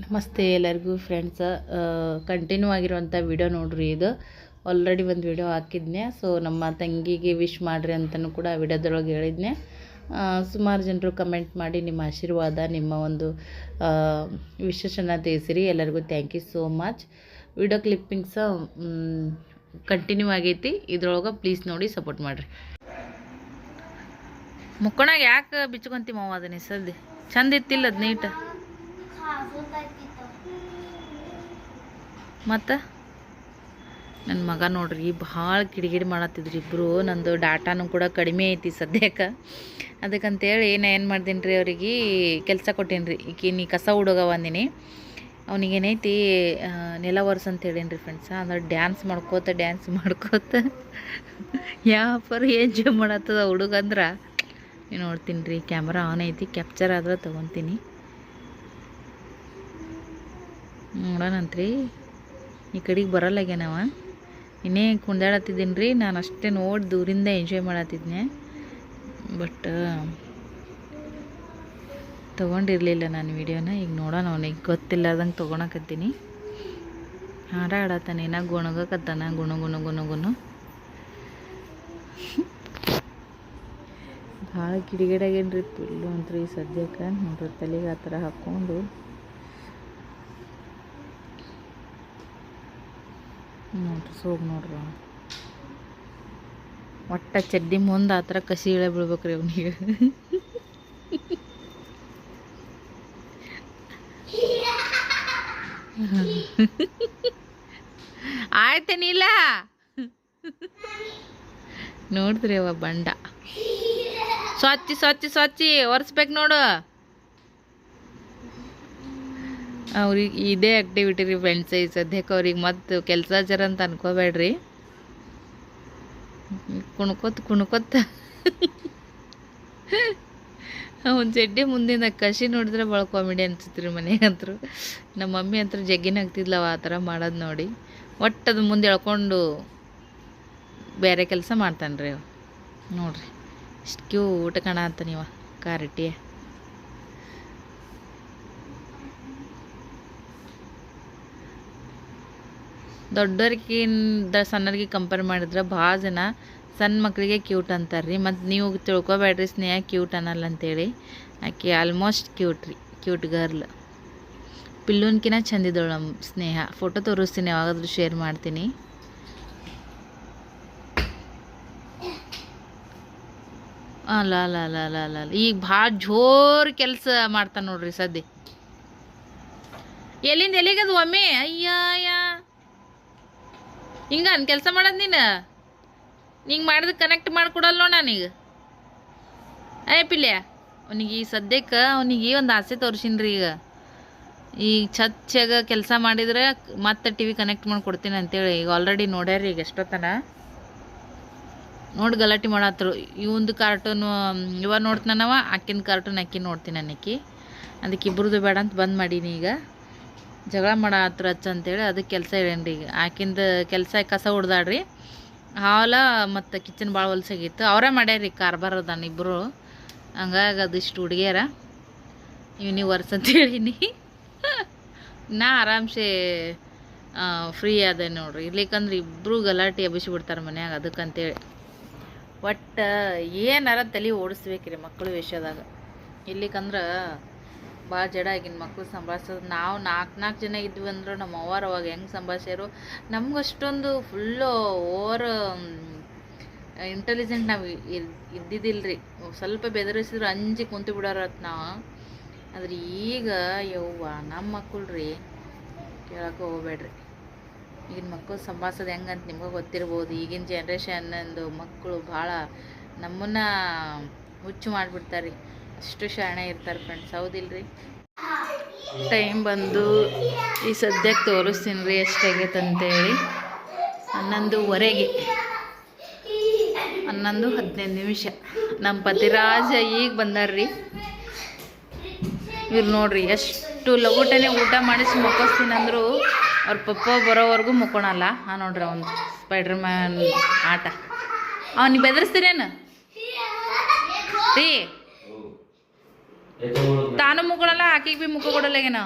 ನಮಸ್ತೆ ಎಲ್ಲರಿಗೂ friends continue ಆಗಿರುವಂಥ ವಿಡಿಯೋ ನೋಡ್ರಿ ಇದು. ಆಲ್ರೆಡಿ ಒಂದು ವಿಡಿಯೋ ಹಾಕಿದ್ನೆ. ಸೊ ನಮ್ಮ ತಂಗಿಗೆ ವಿಶ್ ಮಾಡಿರಿ ಅಂತಲೂ ಕೂಡ ವಿಡಿಯೋದೊಳಗೆ ಹೇಳಿದ್ನೆ. ಸುಮಾರು ಜನರು ಕಮೆಂಟ್ ಮಾಡಿ ನಿಮ್ಮ ಆಶೀರ್ವಾದ, ನಿಮ್ಮ ಒಂದು ವಿಶೇಷನ ತಿಳಿಸಿರಿ. ಎಲ್ಲರಿಗೂ thank you so much video clippings continue ಆಗೈತಿ. ಇದ್ರೊಳಗೆ ಪ್ಲೀಸ್ ನೋಡಿ ಸಪೋರ್ಟ್ ಮಾಡಿರಿ. ಮುಕ್ಕೋಣಾಗ ಯಾಕೆ ಬಿಚ್ಕೊಂತೀವಿ ಅದನ್ನ ಸದ್ಯ ಚಂದ ಇತ್ತಿಲ್ಲ ಅದು ನೀಟ್ ಮತ್ತು? ನನ್ನ ಮಗ ನೋಡ್ರಿ, ಭಾಳ ಕಿಡಿಗಿಡಿ ಮಾಡತ್ತಿದ್ರು ಇಬ್ಬರು ನಂದು ಡಾಟಾನು ಕೂಡ ಕಡಿಮೆ ಐತಿ ಸದ್ಯಕ್ಕೆ. ಅದಕ್ಕಂತೇಳಿ ಏನು ಏನು ಮಾಡ್ದೀನಿ ರೀ ಅವ್ರಿಗೆ, ಕೆಲಸ ಕೊಟ್ಟೀನಿ ರೀ ಈಕಿ ನೀ ಕಸ ಹುಡುಗ ಬಂದಿನಿ. ಅವನಿಗೇನೈತಿ ನೆಲ ವರ್ಸ್ ಅಂತ ಹೇಳೀನಿ ರೀ ಫ್ರೆಂಡ್ಸ ಅಂದ್ರೆ ಡ್ಯಾನ್ಸ್ ಮಾಡ್ಕೋತ ಡ್ಯಾನ್ಸ್ ಮಾಡ್ಕೋತ. ಯಾಪರ್ ಎಂಜಾಯ್ ಮಾಡತ್ತದ ಹುಡುಗ ಅಂದ್ರೆ. ನೀ ನೋಡ್ತೀನಿ ರೀ ಕ್ಯಾಮ್ರಾ ಆನ್ ಐತಿ ಕ್ಯಾಪ್ಚರ್ ಆದ್ರೆ ತೊಗೊತೀನಿ. ನೋಡೋಣಂತ್ರಿ. ಈ ಕಡೆಗೆ ಬರಲ್ಲಾಗ್ಯಾನವ. ಇನ್ನೇ ಕುಂದಾಡತ್ತಿದ್ದೀನಿ ರೀ ನಾನು ಅಷ್ಟೇ ನೋಡಿ ದೂರಿಂದ ಎಂಜಾಯ್ ಮಾಡತ್ತಿದ್ನೆ ಬಟ್ ತೊಗೊಂಡಿರಲಿಲ್ಲ ನಾನು ವಿಡಿಯೋನ ಈಗ ನೋಡೋಣ ಅವನಿಗೆ. ಗೊತ್ತಿಲ್ಲದಂಗೆ ತೊಗೊಳಕತ್ತೀನಿ. ಹಾಡ ಆಡತ್ತಾನೆ ಏನಾಗ ಗುಣಗಕತ್ತಾನ. ಗುಣ ಗುಣ ಗುಣ ಗುಣ. ಭಾಳ ಕಿಡಿಗೇಡಾಗೇನು ರೀ ಪಿಲ್ಲು ಅಂತ್ರಿ ಸದ್ಯಕ್ಕೆ. ನೋಡ್ರಿ ತಲೆಗೆ ಆ ಥರ ಹಾಕ್ಕೊಂಡು. ನೋಡ್ರಿ ಸೋಗ್ ನೋಡ್ರಿ. ಒಟ್ಟ ಚಡ್ಡಿ ಮುಂದೆ ಆ ಕಸಿ ಇಳೆ ಬೀಳ್ಬೇಕ್ರಿ ಅವನಿಗೆ ಆಯ್ತೇನಿಲ್ಲ ನೋಡಿದ್ರಿ ಅವ ಬಂಡ. ಸ್ವಚ್ಛ ಸ್ವಚ್ಛ, ಸ್ವಚ್ಛಿ, ಒರೆಸ್ಬೇಕು ನೋಡು. ಅವ್ರಿಗೆ ಇದೇ ಆ್ಯಕ್ಟಿವಿಟಿ ರೀ ಫ್ರೆಂಡ್ಸ್ ಈ ಸದ್ಯಕ್ಕೆ ಅವ್ರಿಗೆ ಮತ್ತು ಕೆಲಸ ಜರ ಅಂತ ಅನ್ಕೋಬೇಡ್ರಿ. ಕುಣ್ಕೊತ್, ಕುಣ್ಕೋತ. ಅವ್ನ ಜಡ್ಡಿ ಮುಂದಿನ ಕಸಿ ನೋಡಿದ್ರೆ ಭಾಳ ಕಾಮಿಡಿ ಅನ್ಸುತ್ತೆ ರೀ ಮನೆಗಂತರು. ನಮ್ಮ ಮಮ್ಮಿ ಅಂತೂ ಜಗ್ಗಿನ ಆಗ್ತಿದ್ಲವ ಆ ಥರ ಮಾಡೋದು ನೋಡಿ. ಒಟ್ಟದು ಮುಂದೆ ಎಳ್ಕೊಂಡು ಬೇರೆ ಕೆಲಸ ಮಾಡ್ತಾನೆ ರೀ ನೋಡ್ರಿ. ಇಷ್ಟು ಕ್ಯೂಟ್ ಕಣ ಅಂತ ನೀವ ಕಾರಟಿ ದೊಡ್ಡವ್ರಿಗಿಂತ ಸಣ್ಣರಿಗೆ ಕಂಪೇರ್ ಮಾಡಿದ್ರೆ ಭಾಳ ಜನ ಸಣ್ಣ ಮಕ್ಕಳಿಗೆ ಕ್ಯೂಟ್ ಅಂತಾರೆ ರೀ ಮತ್ತು ನೀವು ತಿಳ್ಕೊಬೇಡ್ರಿ ಸ್ನೇಹ ಕ್ಯೂಟ್ ಅನ್ನಲ್ಲ ಅಂತೇಳಿ. ಆಕೆ ಆಲ್ಮೋಸ್ಟ್ ಕ್ಯೂಟ್ ರೀ ಕ್ಯೂಟ್ ಗರ್ಲ್ ಪಿಲ್ಲೂನ್ಕಿನ ಚಂದಿದ್ದಳು ನಮ್ಮ ಸ್ನೇಹ. ಫೋಟೋ ತೋರಿಸ್ತೀನಿ, ಯಾವಾಗಾದ್ರೂ ಶೇರ್ ಮಾಡ್ತೀನಿ. ಅಲ್ಲ ಅಲ್ಲ ಅಲ್ಲ ಅಲ್ಲ ಅಲ್ಲ ಅಲ್ಲ ಈಗ ಭಾಳ ಜೋರ್ ಕೆಲಸ ಮಾಡ್ತಾನೆ ನೋಡ್ರಿ ಸದ್ಯ. ಎಲ್ಲಿಂದ ಎಲ್ಲಿಗದು ಒಮ್ಮೆ? ಅಯ್ಯ ಅಯ್ಯ ಅನ್ ಕೆಲಸ ಮಾಡೋದು ನೀನು? ನಿಂಗೆ ಮಾಡಿದ ಕನೆಕ್ಟ್ ಮಾಡಿಕೊಡಲ್ಲ ನೋಡ ನಾನೀಗ ಏ ಪಿಲ್ಯ, ಅವನಿಗೆ ಈ ಸದ್ಯಕ್ಕೆ ಅವನಿಗೆ ಒಂದು ಆಸೆ ತೋರಿಸಿನ್ರಿ ಈಗ. ಈಗ ಚಚ್ಚಾಗ ಕೆಲಸ ಮಾಡಿದ್ರೆ ಮತ್ತೆ ಟಿ ವಿ ಕನೆಕ್ಟ್ ಮಾಡಿ ಕೊಡ್ತೀನಿ ಅಂತೇಳಿ ಈಗ ಆಲ್ರೆಡಿ ನೋಡ್ಯಾರ ಈಗ ಎಷ್ಟೊತ್ತನ ನೋಡಿ ಗಲಾಟೆ ಮಾಡತ್ತರು ಇವಂದು ಕಾರ್ಟೂನು ಇವ ನೋಡ್ತಾನವ ಆಕಿನ ಕಾರ್ಟೂನ್ ಅಕ್ಕಿ ನೋಡ್ತೀನಿ ಅನ್ನಕ್ಕಿ ಅದಕ್ಕೆ ಇಬ್ಬರದು ಬೇಡ ಅಂತ ಬಂದ್ ಮಾಡೀನಿ ಈಗ. ಜಗಳ ಮಾಡತ್ರ ಹಚ್ಚ ಅಂತೇಳಿ ಅದಕ್ಕೆ ಕೆಲಸ ಹೇಳೇನ್ರಿ ಈಗ. ಆಕಿಂದ ಕೆಲಸ ಕಸ ಹೊಡ್ದಾಡ್ರಿ. ಹಾಲ ಮತ್ತು ಕಿಚನ್ ಭಾಳ ಹೊಲ್ಸಾಗಿತ್ತು. ಅವರೇ ಮಾಡ್ಯಾರಿ ಕಾರ್ಬಾರ್ ಅದಾನ ಇಬ್ಬರು ಹಂಗಾಗಿ ಅದಿಷ್ಟು ಹುಡುಗಿಯರ. ವರ್ಸ್ ಅಂತ ಹೇಳೀನಿ. ನಾ ಆರಾಮ್ಸೆ ಫ್ರೀ ಅದೇ ನೋಡ್ರಿ. ಇರ್ಲಿಕ್ಕಂದ್ರೆ ಇಬ್ಬರು ಗಲಾಟೆ ಎಬ್ಬಿಸಿ ಬಿಡ್ತಾರೆ ಮನ್ಯಾಗ ಅದಕ್ಕಂತೇಳಿ ಒಟ್ಟು ಏನಾರ ತಲೆ ಓಡಿಸ್ಬೇಕ್ರಿ ಮಕ್ಕಳು ವಿಷಯದಾಗ ಇರ್ಲಿಕ್ಕಂದ್ರೆ ಭಾಳ ಜಡ ಆಗಿನ ಮಕ್ಕಳು ಸಂಭಾಳಿಸೋದು. ನಾವು ನಾಲ್ಕು ನಾಲ್ಕು ಜನ ಇದ್ವಿ ಅಂದ್ರೆ ನಮ್ಮ ಅವ್ವಾರು ಅವಾಗ ಹೆಂಗೆ ಸಂಭಾಳಿಸ್ಯಾರು? ನಮ್ಗೆ ಅಷ್ಟೊಂದು ಫುಲ್ಲು ಓವರ್ ಇಂಟೆಲಿಜೆಂಟ್ ನಾವು ಇದ್ದಿದ್ದಿಲ್ಲ ರೀ ಸ್ವಲ್ಪ ಬೆದರಿಸಿದ್ರು ಅಂಜಿ ಕುಂತು ಬಿಡೋರತ್ ನಾವು. ಆದ್ರೆ ಈಗ ಯವ್ವ ನಮ್ಮ ಮಕ್ಕಳು ರೀ ಕೇಳೋಕೆ ಹೋಗ್ಬೇಡ್ರಿ. ಈಗಿನ ಮಕ್ಕಳು ಸಂಭಾಳಿಸೋದು ಹೆಂಗಂತ ನಿಮ್ಗೆ ಗೊತ್ತಿರ್ಬೋದು. ಈಗಿನ ಜನ್ರೇಷನ್ನಂದು ಮಕ್ಕಳು ಭಾಳ ನಮ್ಮನ್ನು ಹುಚ್ಚು ಮಾಡಿಬಿಡ್ತಾರೆ. ಅಷ್ಟು ಶಾಣೆ ಇರ್ತಾರೆ ಫ್ರೆಂಡ್ಸ್ ಹೌದಿಲ್ರಿ? ಟೈಮ್ ಬಂದು ಈ ಸದ್ಯಕ್ಕೆ ತೋರಿಸ್ತೀನಿ ರೀ ಎಷ್ಟಾಗೈತಂತೇಳಿ ಹನ್ನೊಂದುವರೆಗೆ ಹನ್ನೊಂದು ಹದಿನೈದು ನಿಮಿಷ. ನಮ್ಮ ಪತಿರಾಜ ಈಗ ಬಂದಾರ್ರಿ ಇವ್ರು ನೋಡ್ರಿ ಎಷ್ಟು ಲಗೋಟನೆ ಊಟ ಮಾಡಿಸಿ ಮಕ್ಕೋಸ್ತೀನಿ ಅಂದರು ಅವ್ರ ಪಪ್ಪ ಬರೋವರೆಗೂ ಮುಕ್ಕೋಣಲ್ಲ ಹಾಂ ನೋಡ್ರಿ ಅವನು ಸ್ಪೈಡರ್ ಮ್ಯಾನ್ ಆಟ ಅವ್ನಿಗೆ ಬೆದರಿಸ್ತೀರೇನು? ರೀ. ತಾನು ಮುಗಡಲ್ಲ ಆಕಿಗೆ ಬಿ ಮುಖ ಕೊಡಲ್ಲ ಏನ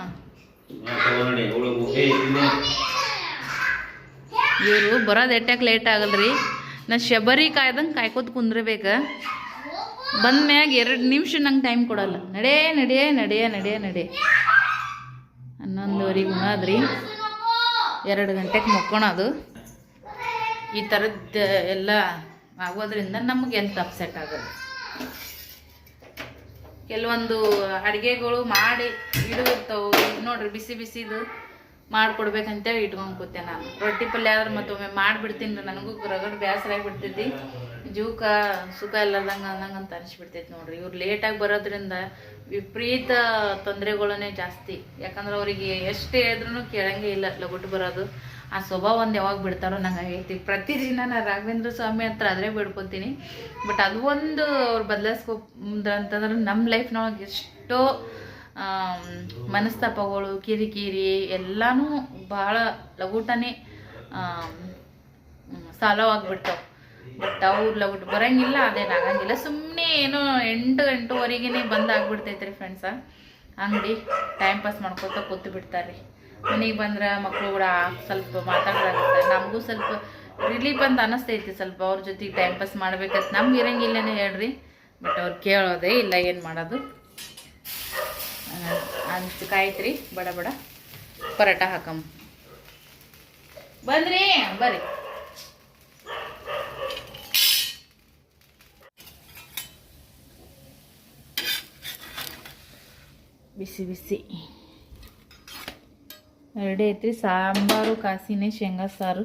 ಇವರು ಬರೋದು ಎಟ್ಟಾಕ್ ಲೇಟ್ ಆಗಲ್ರಿ. ನಾ ಶಬರಿ ಕಾಯ್ದಂಗೆ ಕಾಯ್ಕೋತ ಕುಂದ್ರಬೇಕು. ಬಂದ ಮ್ಯಾಗ ಎರಡು ನಿಮಿಷ ನಂಗೆ ಟೈಮ್ ಕೊಡಲ್ಲ. ನಡೇ ನಡೆಯ ನಡೆಯ ನಡೆಯ ನಡೆ. ಹನ್ನೊಂದುವರೆಗೆ ಉಣಾದ್ರಿ. ಎರಡು ಗಂಟೆಗೆ ಮುಕ್ಕೋಣದು ಈ ಥರದ್ದು ಎಲ್ಲ ಆಗೋದ್ರಿಂದ ನಮಗೆ ಎಂತ ಅಪ್ಸೆಟ್ ಆಗೋದು ಕೆಲವೊಂದು ಅಡುಗೆಗಳು ಮಾಡಿ ಇಡುವಿರ್ತಾವೆ ನೋಡ್ರಿ ಬಿಸಿ ಬಿಸಿದು ಮಾಡ್ಕೊಡ್ಬೇಕಂತೇಳಿ ಇಟ್ಕೊಂಡು ಕೂತೆ ನಾನು. ರೊಟ್ಟಿ ಪಲ್ಯ ಆದ್ರೆ ಮತ್ತೊಮ್ಮೆ ಮಾಡಿಬಿಡ್ತೀನಿ ನನಗೂ ರಗಡ್ ಬೇಸರ ಆಗಿಬಿಡ್ತೈತಿ. ಜೂಕ ಸುಖ ಇಲ್ಲದಂಗೆ ಅನ್ನಂಗೆ ಅಂತ ಅನಿಸ್ಬಿಡ್ತೈತಿ ನೋಡ್ರಿ. ಇವ್ರು ಲೇಟಾಗಿ ಬರೋದ್ರಿಂದ ವಿಪರೀತ ತೊಂದರೆಗಳನ್ನೇ ಜಾಸ್ತಿ. ಯಾಕಂದ್ರೆ ಅವರಿಗೆ ಎಷ್ಟು ಹೇಳಿದ್ರು ಕೇಳಂಗೆ ಇಲ್ಲ ಲಗುಟ್ಟು ಬರೋದು ಆ ಸ್ವಭಾವ ಒಂದು ಯಾವಾಗ ಬಿಡ್ತಾರೋ ನಂಗೆ ಹೇಳ್ತೀವಿ ಪ್ರತಿದಿನ ನಾನು ರಾಘವೇಂದ್ರ ಸ್ವಾಮಿ ಹತ್ರ ಆದರೆ ಬಿಡ್ಕೊತೀನಿ. ಬಟ್ ಅದು ಒಂದು ಅವ್ರು ಬದಲಾಯಿಸ್ಕೊಂಡ್ರ ಅಂತಂದ್ರೆ ನಮ್ಮ ಲೈಫ್ನೊಳಗೆ ಎಷ್ಟೋ ಮನಸ್ತಾಪಗಳು, ಕಿರಿಕಿರಿ ಎಲ್ಲನೂ ಭಾಳ ಲಗುಟನೇ ಸಾಲವಾಗ್ಬಿಡ್ತಾವೆ. ಬಟ್ ಅವ್ರು ಲಗುಟ್ ಬರೋಂಗಿಲ್ಲ, ಅದೇನು ಆಗಂಗಿಲ್ಲ. ಸುಮ್ಮನೆ ಏನೋ ಎಂಟು ಎಂಟೂವರೆಗೇ ಬಂದಾಗ್ಬಿಡ್ತೈತ್ರಿ ಆಗ್ಬಿಡ್ತೈತೆ ರೀ ಫ್ರೆಂಡ್ಸ ಅಂಗಡಿ ಟೈಮ್ ಪಾಸ್ ಮಾಡ್ಕೊತ ಕೂತು ಬಿಡ್ತಾರೆ ರೀ ಮನೆಗೆ ಬಂದ್ರೆ ಮಕ್ಕಳು ಕೂಡ ಸ್ವಲ್ಪ ಮಾತಾಡೋದಾಗುತ್ತೆ ನಮಗೂ ಸ್ವಲ್ಪ ರಿಲೀಫ್ ಅಂತ ಅನ್ನಿಸ್ತೈತಿ ಸ್ವಲ್ಪ ಅವ್ರ ಜೊತೆಗೆ ಟೈಮ್ ಪಾಸ್ ಮಾಡ್ಬೇಕಂತ. ನಮ್ಗೆ ಇರಂಗಿಲ್ಲನೇ ಹೇಳ್ರಿ ಬಟ್ ಅವ್ರು ಕೇಳೋದೇ ಇಲ್ಲ ಏನು ಮಾಡೋದು. ಅನ್ಸ್ತು ಕಾಯ್ತ್ರಿ, ಬಡ ಬಡ. ಪರೋಟ ಹಾಕಮ್ ಬಂದ್ರಿ, ಬರ್ರಿ. ಬಿಸಿ ಬಿಸಿ. ರೆಡಿ ಐತ್ರಿ. ಸಾಂಬಾರು, ಕಾಸಿನೇ ಶೇಂಗಾ, ಸಾರು,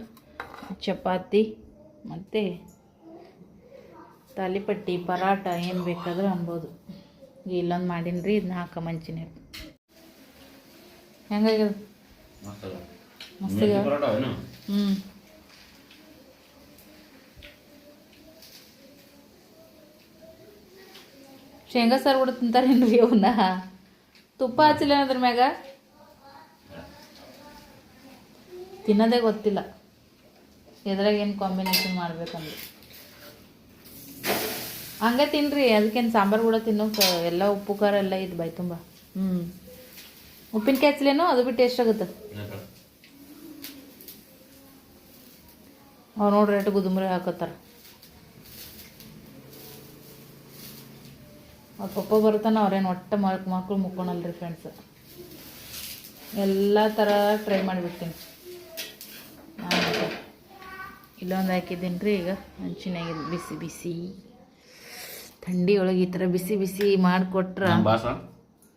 ಚಪಾತಿ, ಮತ್ತು ತಾಲಿಪಟ್ಟಿ, ಪರಾಟ ಏನು ಬೇಕಾದರೂ ಅನ್ಬೋದು ಇಲ್ಲೊಂದು ಮಾಡೀನಿ ರೀ ಇದನ್ನ ಹಾಕ ಮಂಚಿನ ಹೆಂಗಾಗ್ಯದ? ಹ್ಞೂ ಶೇಂಗಾ, ಸಾರು ಕೂಡ ತಿಂತಾರೇನ್ರಿ ಅವನ್ನ ತುಪ್ಪ ಹಚ್ಚಿಲ್ಲ ಅದ್ರ ಮ್ಯಾಗ? ತಿನ್ನೋದೇ ಗೊತ್ತಿಲ್ಲ. ಎದ್ರಾಗ ಏನು ಕಾಂಬಿನೇಷನ್ ಮಾಡ್ಬೇಕಂದ್ರೆ. ಹಂಗೆ ತಿನ್ನಿರಿ ಅದಕ್ಕೇನು ಸಾಂಬಾರು ಕೂಡ ತಿನ್ನೋ ಎಲ್ಲ ಉಪ್ಪು ಖಾರ ಎಲ್ಲ ಇದು ಬಾಯ್ ತುಂಬ. ಹ್ಞೂ ಉಪ್ಪಿನಕಾಯಿ ಹಚ್ಲೇನೋ ಅದು ಬಿಟ್ಟು ಟೇಸ್ಟ್ ಆಗುತ್ತೆ? ಅವ್ರು ನೋಡ್ರಿ ಎಷ್ಟು ಗುದುಮ್ರಿ ಹಾಕೋತಾರ. ಅವ್ರ ಪಪ್ಪ ಬರ್ತಾನೆ ಅವ್ರೇನು ಒಟ್ಟ ಮಕ್ ಮಕ್ಳು ಮುಕ್ಕೊಳಲ್ರಿ ಫ್ರೆಂಡ್ಸ್ ಎಲ್ಲ ಥರ ಟ್ರೈ ಮಾಡಿಬಿಡ್ತೀನಿ. ಇಲ್ಲೊಂದು ಹಾಕಿದ್ದೀನಿ ರೀ ಈಗ? ಹಂಚಿನಾಗಿ ಬಿಸಿ ಬಿಸಿ. ಥಂಡಿ ಒಳಗೆ ಈ ಥರ ಬಿಸಿ ಬಿಸಿ ಮಾಡಿಕೊಟ್ರ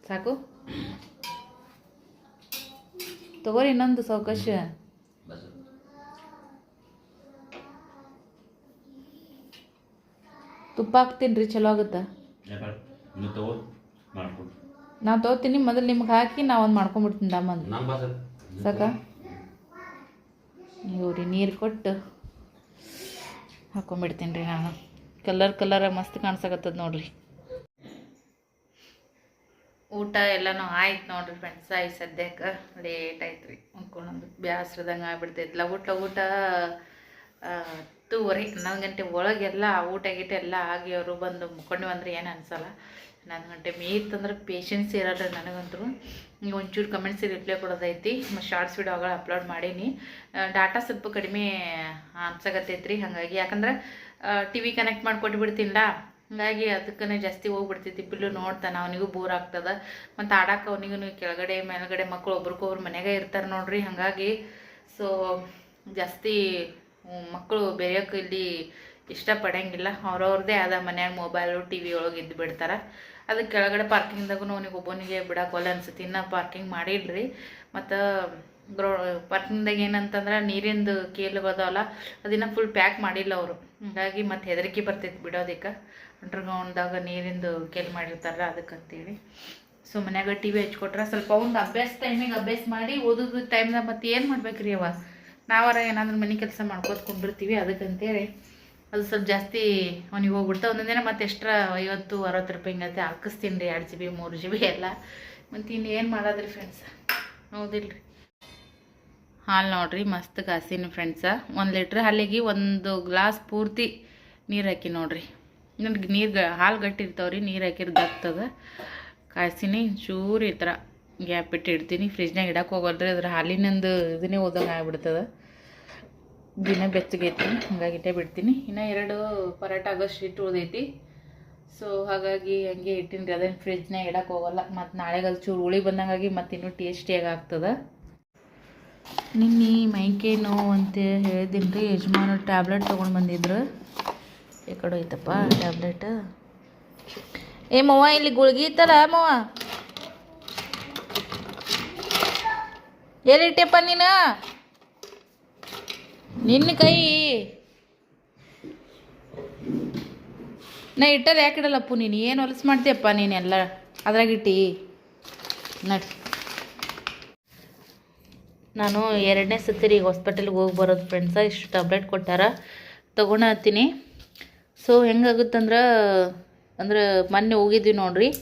ಸಾಕು. ತಗೋರಿ ಇನ್ನೊಂದು ಸಾವಕಾಶ. ತುಪ್ಪ ಹಾಕ್ತೀನಿ ರೀ ಚಲೋ ಆಗುತ್ತೆ? ನಾ ತಗೋತೀನಿ ನಾವು ಮೊದಲು ನಿಮ್ಗೆ ಹಾಕಿ ನಾ ಒಂದು ಮಾಡ್ಕೊಂಬಿಡ್ತೀನಿ ದಮ್ಮಂದು ಬಾಸ ಸಾಕ? ಇವ್ರಿ ನೀರು ಕೊಟ್ಟು. ಹಾಕೊಂಬಿಡ್ತೀನಿ ರೀ ನಾನು. ಕಲರ್ ಕಲರ್ ಮಸ್ತ್ ಕಾಣಿಸಕತ್ತದ ನೋಡ್ರಿ. ಊಟ ಎಲ್ಲನೂ ಆಯ್ತು ನೋಡ್ರಿ ಫ್ರೆಂಡ್ಸ್ ಆಯ್ತು ಸದ್ಯಕ್ಕೆ ಲೇಟ್ ಆಯ್ತು ರೀ. ಉಣ್ಕೊಳೋದು ಬ್ಯಾಸ್ರದಂಗೆ ಆಗ್ಬಿಡ್ತೈತಿ. ಲಗುಟ್ ಲಗುಟ ಹತ್ತುವರೆ ಹನ್ನೊಂದು ಗಂಟೆ ಒಳಗೆಲ್ಲ ಊಟ ಗೀಟ ಎಲ್ಲ ಆಗಿ ಅವರು ಬಂದು ಮುಕ್ಕೊಂಡು ಅಂದ್ರೆ ಏನು ಅನ್ಸಲ್ಲ. ಹನ್ನೊಂದು ಗಂಟೆ ಮೀರ್ತಂದ್ರೆ ಪೇಷನ್ಸ್ ಇರಲ್ಲ ನನಗಂತೂ. ಈಗ ಒಂಚೂರು ಕಮೆಂಟ್ಸ್ ರಿಪ್ಲೈ ಕೊಡೋದೈತಿ. ಮತ್ತು ಶಾರ್ಟ್ಸ್ ವಿಡಿಯೋಗಳು ಅಪ್ಲೋಡ್ ಮಾಡೀನಿ. ಡಾಟಾ ಸ್ವಲ್ಪ ಕಡಿಮೆ ಅನ್ಸಕತ್ತೈತ್ರಿ. ಹಾಗಾಗಿ ಯಾಕಂದ್ರೆ ಟಿ ವಿ ಕನೆಕ್ಟ್ ಮಾಡಿಕೊಟ್ಬಿಡ್ತೀನಿಲ್ಲ ಬಿಡ್ತೀನಿಲ್ಲ ಹಾಗಾಗಿ ಅದಕ್ಕನೇ ಜಾಸ್ತಿ ಹೋಗ್ಬಿಡ್ತೈತಿ. ಬಿಲ್ಲು ನೋಡ್ತಾನೆ, ಅವನಿಗೂ ಬೋರ್ ಆಗ್ತದೆ. ಮತ್ತು ಆಡಕ್ಕೆ ಅವನಿಗೂ ಕೆಳಗಡೆ, ಮೇಲ್ಗಡೆ ಮಕ್ಕಳು ಒಬ್ರಿಗೊಬ್ರು ಮನೆಗೆ ಇರ್ತಾರೆ ನೋಡ್ರಿ. ಹಾಗಾಗಿ ಸೊ ಜಾಸ್ತಿ ಮಕ್ಕಳು ಬೇರೆಯಕ್ಕೆ ಇಲ್ಲಿ ಇಷ್ಟಪಡೋಂಗಿಲ್ಲ. ಅವ್ರವ್ರದ್ದೇ ಆದ ಮನ್ಯಾಗ ಮೊಬೈಲು ಟಿ ವಿ ಒಳಗೆ ಇದ್ದು ಬಿಡ್ತಾರೆ ಅದಕ್ಕೆ ಕೆಳಗಡೆ ಪಾರ್ಕಿಂಗ್ದಾಗೂ ಅವನಿಗೆ ಒಬ್ಬನಿಗೆ ಬಿಡಕ್ಕೆ ಒಲೆ ಅನ್ಸುತ್ತೆ. ಇನ್ನೂ ಪಾರ್ಕಿಂಗ್ ಮಾಡಿಡ್ರಿ ಮತ್ತು ಗ್ರೌ, ಪಾರ್ಕಿಂಗ್ದಾಗ ಏನಂತಂದ್ರೆ ನೀರಿಂದು ಕೇಲ್ಗಳದಾವಲ್ಲ ಅದನ್ನು ಫುಲ್ ಪ್ಯಾಕ್ ಮಾಡಿಲ್ಲ ಅವರು. ಹಾಗಾಗಿ ಮತ್ತು ಹೆದರಿಕೆ ಬರ್ತೈತೆ ಬಿಡೋದಕ್ಕೆ. ಅಂಡರ್ಗ್ರೌಂಡ್ದಾಗ ನೀರಿಂದು ಕೇಲ್ ಮಾಡಿರ್ತಾರಲ್ಲ ಅದಕ್ಕಂತೇಳಿ. ಸೊ ಮನ್ಯಾಗ ಟಿ ವಿ ಹಚ್ಕೊಟ್ರೆ ಸ್ವಲ್ಪ ಒಂದು ಅಭ್ಯಾಸ ಟೈಮಿಗೆ ಅಭ್ಯಾಸ ಮಾಡಿ ಓದೋದು ಟೈಮ್ದಾಗ ಮತ್ತೆ ಏನು ಮಾಡ್ಬೇಕು ರೀ ಅವ? ನಾವಾರ ಏನಾದರೂ ಮನೆ ಕೆಲಸ ಮಾಡ್ಕೋತ ಕುಂಡಿರ್ತೀವಿ ಅದಕ್ಕಂತೇಳಿ. ಅದು ಸ್ವಲ್ಪ ಜಾಸ್ತಿ ಅವನಿಗೆ ಹೋಗ್ಬಿಡ್ತಾ. ಒಂದೊಂದು ದಿನ ಮತ್ತೆ ಎಕ್ಸ್ಟ್ರಾ ಐವತ್ತು, ಅರವತ್ತು ರೂಪಾಯಿ ಹಿಂಗತ್ತೆ. ಹಾಕಿಸ್ತೀನಿ ರೀ ಎರಡು ಜಿ ಬಿ ಮೂರು ಜಿ ಬಿ ಎಲ್ಲ. ಮತ್ತು ಇನ್ನು ಏನು ಮಾಡೋದ್ರಿ ಫ್ರೆಂಡ್ಸ ಹೌದಿಲ್ರಿ. ಹಾಲು ನೋಡ್ರಿ, ಮಸ್ತ್ ಕಾಸಿನಿ ಫ್ರೆಂಡ್ಸ ಒಂದು ಲೀಟ್ರ್ ಹಾಲಿಗೆ ಒಂದು ಗ್ಲಾಸ್ ಪೂರ್ತಿ ನೀರು ಹಾಕಿ ನೋಡ್ರಿ. ನನಗೆ ನೀರು ಹಾಲು ಗಟ್ಟಿ ಇರ್ತಾವ್ರಿ, ನೀರು ಹಾಕಿರ್ದು ಕಾಸಿನಿ ಚೂರು ಈ ಥರ ಗ್ಯಾಪ್ ಇಟ್ಟು ಇಡ್ತೀನಿ. ಫ್ರಿಜ್ನಾಗ ಇಡಕ್ಕೆ ಹೋಗೋದ್ರೆ ಅದ್ರ ಹಾಲಿನಂದು ಇದನ್ನೇ ಓದಂಗೆ ಆಗ್ಬಿಡ್ತದೆ. ದಿನ ಬೆಚ್ಚಗೈತಿ, ಹಂಗಾಗಿ ಇಟ್ಟೇ ಬಿಡ್ತೀನಿ. ಇನ್ನು ಎರಡು ಪರಾಟ ಆಗೋಷ್ಟು ಹಿಟ್ಟು ಉಳಿದೈತಿ. ಸೊ ಹಾಗಾಗಿ ಹಂಗೆ ಇಟ್ಟಿನಿ ಅದನ್ನು ಫ್ರಿಜ್ನಾಗ ಇಡಕ್ಕೆ ಹೋಗಲ್ಲ. ಮತ್ತು ನಾಳೆಗೆ ಅದು ಚೂರು ಹುಳಿ ಬಂದಂಗಾಗಿ ಮತ್ತು ಇನ್ನೂ ಟೇಸ್ಟಿಯಾಗಿ ಆಗ್ತದೆ. ನಿನ್ನೆ ಮೈಕೈ ನೋವು ಅಂತ ಹೇಳಿದ್ದೀನಿ ರೀ ಯಜಮಾನ ಟ್ಯಾಬ್ಲೆಟ್ ತೊಗೊಂಡು ಬಂದಿದ್ರು. ಈ ಕಡೆ ಟ್ಯಾಬ್ಲೆಟ್ ಏ, ಮವ್ವ, ಇಲ್ಲಿ ಗುಳ್ಗಿ ಇತ್ತಲ್ಲ, ಮವ್ವ? ಎಲ್ಲಿಟ್ಟೆಪ್ಪ ನೀನು? ನಿನ್ನ ಕೈ. ನಾ ಇಟ್ಟದ ಯಾಕೆ ಇಡಲ್ಲಪ್ಪು ನೀನು? ಏನು ಹೊಲಸು ಮಾಡ್ತೀಯಪ್ಪ ನೀನೆಲ್ಲ ಅದ್ರಾಗಿಟ್ಟಿ ನಡಿ. ನಾನು ಎರಡನೇ ಸತಿ ಈಗ ಹಾಸ್ಪಿಟಲ್ಗೆ ಹೋಗಿ ಬರೋದು ಫ್ರೆಂಡ್ಸ ಇಷ್ಟು ಟ್ಯಾಬ್ಲೆಟ್ ಕೊಟ್ಟಾರ. ಹತ್ತೀನಿ. ಸೊ ಹೆಂಗಾಗುತ್ತಂದ್ರೆ, ಅಂದ್ರೆ ಮೊನ್ನೆ ಹೋಗಿದ್ವಿ ನೋಡ್ರಿ.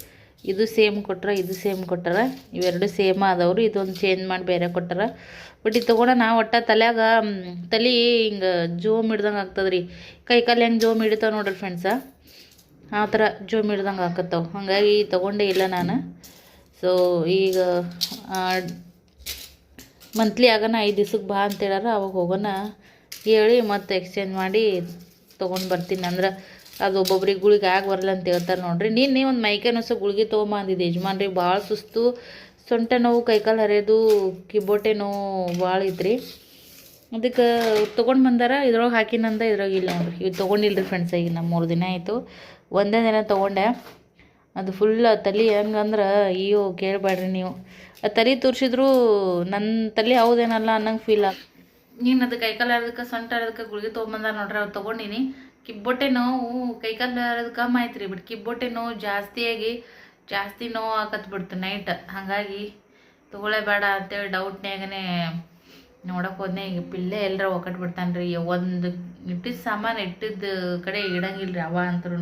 ಇದು ಸೇಮ್ ಕೊಟ್ರ, ಇದು ಸೇಮ್ ಕೊಟ್ಟಾರ. ಇವೆರಡು ಸೇಮ್ ಅದಾವ್ರಿ ಇದೊಂದು ಚೇಂಜ್ ಮಾಡಿ ಬೇರೆ ಕೊಟ್ಟಾರ. ಬಟ್ ಇದು ತೊಗೊಳೋಣ ಒಟ್ಟು ತಲೆಯಾಗ ತಲೆ ಹಿಂಗೆ ಜೋಮ್ ಹಿಡ್ದಂಗೆ ಆಗ್ತದ್ರಿ. ಕೈ ಕಾಲು ಹೆಂಗೆ ಜೋಮ್ ಹಿಡಿತಾವ ನೋಡ್ರಿ ಫ್ರೆಂಡ್ಸ ಆ ಥರ ಜೋಮ್ ಹಿಡ್ದಂಗೆ ಆಕತ್ತಾವ. ಹಾಗಾಗಿ ತೊಗೊಂಡೇ ಇಲ್ಲ ನಾನು. ಸೊ ಈಗ ಮಂತ್ಲಿ ಆಗೋಣ ಐದು ದಿವ್ಸಕ್ಕೆ ಬಾ ಅಂತ ಹೇಳಾರ. ಅವಾಗ ಹೋಗೋಣ ಹೇಳಿ ಮತ್ತೆ ಎಕ್ಸ್ಚೇಂಜ್ ಮಾಡಿ ತೊಗೊಂಡು ಬರ್ತೀನಿ. ಅಂದ್ರೆ ಅದು ಒಬ್ಬೊಬ್ರಿಗೆ ಗುಳಿಗೆ ಆಗಿ ಬರಲ್ಲ ಅಂತ ಹೇಳ್ತಾರೆ ನೋಡ್ರಿ. ನೀನು ಒಂದು ಮೈಕೈ ಸಹ ಗುಳಿಗೆ ತೊಗೊಂಬಂದಿದ್ದೆ. ಯಜಮಾನ್ರಿ ಭಾಳ ಸುಸ್ತು. ಸೊಂಟ ನೋವು, ಕೈಕಾಲು ಹರಿಯೋದು ಕಿಬೋಟೆ ನೋವು ಭಾಳ ಐತ್ರಿ. ಅದಕ್ಕೆ ತೊಗೊಂಡು ಬಂದಾರ, ಇದ್ರೊಳಗೆ ಹಾಕಿನಂದ ಇದ್ರಾಗ ಇಲ್ಲ ನೋಡ್ರಿ ಇವು ತೊಗೊಂಡಿಲ್ರಿ ಫ್ರೆಂಡ್ಸ್ ಈಗ ನಮ್ಮ ಮೂರು ದಿನ ಆಯಿತು. ಒಂದೇ ದಿನ ತೊಗೊಂಡೆ. ಅದು ಫುಲ್ ತಲೆ ಹೆಂಗಂದ್ರೆ ಅಯ್ಯೋ ಕೇಳಬೇಡ್ರಿ ನೀವು. ಆ ತಲೆ ತೋರಿಸಿದ್ರು ನನ್ನ ತಲೆ ಹೌದೇನಲ್ಲ ಅನ್ನಂಗೆ ಫೀಲ್ ಆಗ ನೀನು ಅದು ಕೈಕಾಲು ಹರಿದಕ್ಕೆ ಸೊಂಟ ಹರಿದಕ್ಕೆ ಗುಳಿಗೆ ತೊಗೊಂಬಂದ ನೋಡ್ರಿ, ಅವ್ರು ತೊಗೊಂಡಿನಿ. ಕಿಬ್ಬೊಟ್ಟೆ ನೋವು, ಕೈಕಾಲು ಹರಿದು ಕಮ್ಮಿ ಆಯ್ತು ರೀ ಬಟ್ ಕಿಬ್ಬೊಟ್ಟೆ ನೋವು ಜಾಸ್ತಿಯಾಗಿ ಜಾಸ್ತಿ ನೋವು ಆಕತ್ ಬಿಡ್ತು ನೈಟ್ ಹಾಗಾಗಿ ತೊಗೊಳ್ಳೇಬೇಡ ಅಂತೇಳಿ ಡೌಟ್ನಾಗೇ ನೋಡಕ್ಕೆ ಹೋದ್ನೆ. ಈಗ ಪಿಲ್ಲೆ ಎಲ್ಲರ ಒಕ್ಕಟ್ ಬಿಡ್ತಾನೆ ರೀ ಒಂದು ಇಟ್ಟಿದ್ದ ಸಾಮಾನು ಇಟ್ಟಿದ್ದ ಕಡೆ ಇಡಂಗಿಲ್ಲ ರೀ ಅವ ಅಂತ್ರು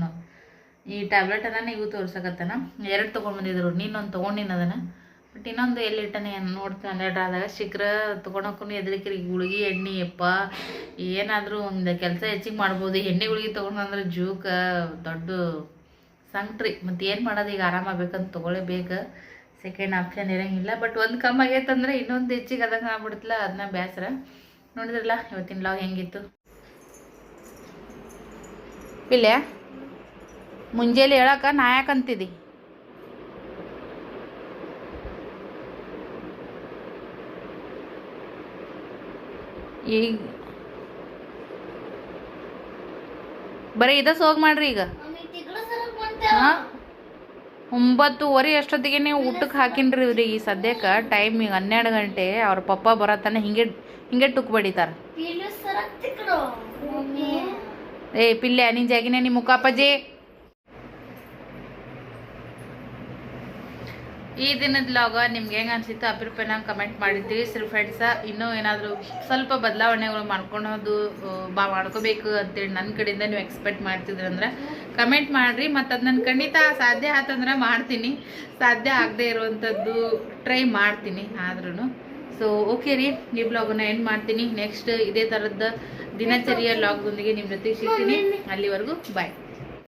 ಈ ಟ್ಯಾಬ್ಲೆಟ್ ಅನ್ನ ಇವು ತೋರ್ಸಕತ್ತಾನ. ಎರಡು ತೊಗೊಂಡ್ಬಂದಿದ್ರು ನೀನೊಂದು ತೊಗೊಂಡಿನ ಅದನ್ನು. ಬಟ್ ಇನ್ನೊಂದು ಎಲ್ಲಿ ಇಟ್ಟನೆ ನೋಡ್ತೀನಿ ಹನ್ನೆರಡು ಆದಾಗ ಶೀಘ್ರ ತೊಗೊಳಕ್ಕೂ ಎದ್ರಿಕ್ರಿ. ಗುಳಿಗೆ, ಎಣ್ಣೆ, ಯಪ್ಪ. ಏನಾದರೂ ಒಂದು ಕೆಲಸ ಹೆಚ್ಚಿಗೆ ಮಾಡ್ಬೋದು. ಎಣ್ಣೆ ಗುಳಿಗೆ ತೊಗೊಂಡ್ರೆ ಜೂಕ ದೊಡ್ಡ ಸಂಕ್ಟ್ರಿ ಮತ್ತು ಏನು ಮಾಡೋದು? ಈಗ ಆರಾಮಾಗಬೇಕಂತ ತೊಗೊಳ್ಳೇಬೇಕು ಸೆಕೆಂಡ್ ಆಪ್ಷನ್ ಇರೋಂಗಿಲ್ಲ ಬಟ್ ಒಂದು ಕಮ್ಮಿ ಆಗೈತಂದ್ರೆ ಇನ್ನೊಂದು ಹೆಚ್ಚಿಗೆ ಅದಂಗೆ ಆಗ್ಬಿಡ್ತಲ್ಲ ಅದನ್ನ ಬೇಸರ ನೋಡಿದ್ರಲ್ಲ, ಇವತ್ತಿನ ಲಾಗ್ ಹೆಂಗಿತ್ತು? ಇಲ್ಲೇ ಮುಂಜಾನೆ ಹೇಳಕ್ಕ ನಾ ಯಾಕಂತಿದ್ದಿ ಈಗ ಬರೀ ಇದ ಸೋಗ್ ಮಾಡ್ರಿ ಈಗ. ಒಂಬತ್ತುವರೆ ಅಷ್ಟೊತ್ತಿಗೆ ನೀವು ಊಟಕ್ಕೆ ಹಾಕಿನ್ರಿ ಇವ್ರಿಗೆ ಸದ್ಯಕ್ಕೆ ಟೈಮ್ ಈಗ ಹನ್ನೆರಡು ಗಂಟೆ. ಅವ್ರ ಪಪ್ಪ ಬರತ್ತಾನೆ ಹಿಂಗೆ ಹಿಂಗೆ ಟುಕ್ ಬಡಿತಾರ ಏ ಪಿಲ್ಲೆ ನಿನ್ ನಿಮ್ಮ ಮುಖಾಪಜಿ ಈ ದಿನದ ಲಾಗ ನಿಮ್ಗೆ ಹೆಂಗೆ ಅನ್ಸಿತ್ತು ಅಭಿಪ್ರಾಯನ ಕಮೆಂಟ್ ಮಾಡಿದ್ದೀವಿ ಸರ್ ಫ್ರೆಂಡ್ಸ ಇನ್ನೂ ಏನಾದರೂ ಸ್ವಲ್ಪ ಬದಲಾವಣೆಗಳು ಮಾಡ್ಕೊಳೋದು ಬಾ ಮಾಡ್ಕೋಬೇಕು ಅಂತೇಳಿ ನನ್ನ ಕಡೆಯಿಂದ ನೀವು ಎಕ್ಸ್ಪೆಕ್ಟ್ ಮಾಡ್ತಿದ್ರಂದ್ರೆ ಕಮೆಂಟ್ ಮಾಡಿರಿ ಮತ್ತು ಅದು ನನ್ನ ಖಂಡಿತ ಸಾಧ್ಯ ಆತಂದ್ರೆ ಮಾಡ್ತೀನಿ. ಸಾಧ್ಯ ಆಗದೆ ಇರುವಂಥದ್ದು ಟ್ರೈ ಮಾಡ್ತೀನಿ ಆದ್ರೂ ಸೊ ಓಕೆ ರೀ ಈ ಬ್ಲಾಗನ್ನ ಎಂಡ್ ಮಾಡ್ತೀನಿ. ನೆಕ್ಸ್ಟ್ ಇದೇ ಥರದ ದಿನಚರಿಯ ಲಾಗ್ದೊಂದಿಗೆ ನಿಮ್ಮ ಜೊತೆ ಸಿಗ್ತೀನಿ. ಅಲ್ಲಿವರೆಗೂ ಬಾಯ್